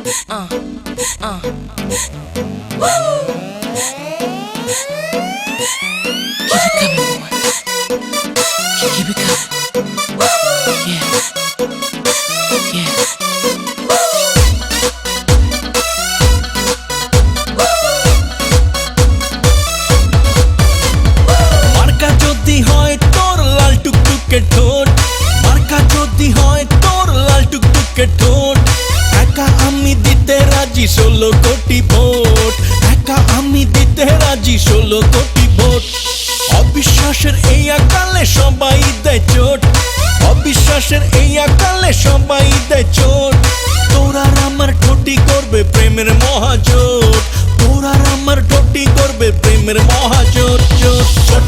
Uh, uh. Keep it coming, boy. Keep it coming. Yeah. Yeah. হয় তোর লাল টুকটুকে ঠোঁট ষোলো কোটি ভোট। একা আমি দিতে রাজি ষোলো কোটি ভোট। অবিশ্বাসের এই আকালে সবাই দেয় চোট। অবিশ্বাসের এই আকালে সবাই দেয় চোট। তোরার আমার ঠোঁটি করবে প্রেমের মহাজোট। তোরার আমার ঠোঁটি করবে প্রেমের মহাজোট চোট চোট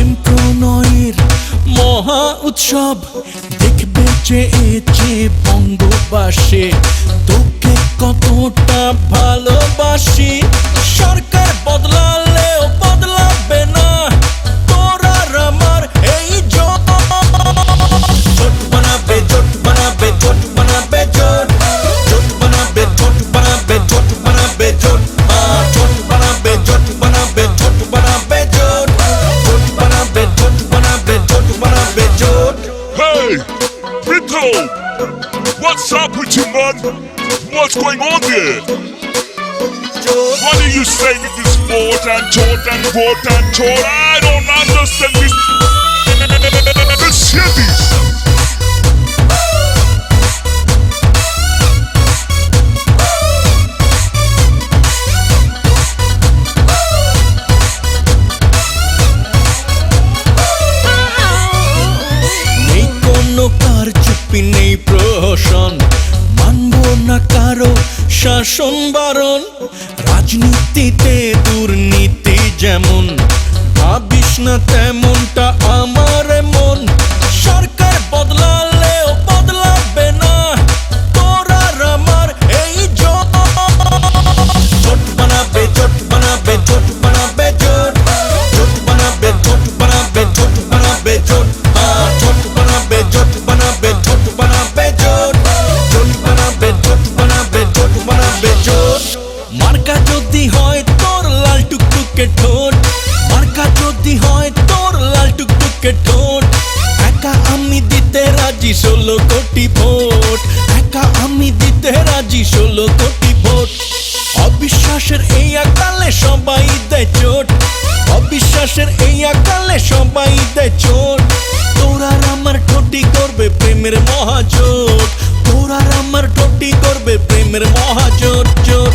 প্রেম প্রণয়ের মহা উৎসব দেখবে যে এছে বঙ্গবাসে What's up with you, man? What's going on there? What are you saying with this vote and vote and vote and vote? I don't understand this. Let's hear this. প্রহসন মানব না কারও শাসন বারণ। রাজনীতিতে দুর্নীতি যেমন ভাবিস না ষোলো কোটি ভোট। একা আমি দিতে রাজি ষোলো কোটি ভোট। অবিশ্বাসের এই আকালে সবাই দেয় চোট। অবিশ্বাসের এই আকালে সবাই দেয় চোট। তোরার আমার ঠোঁটি করবে প্রেমের মহাজোট। তোরার আমার ঠোঁটি করবে প্রেমের মহাজোট, জোট।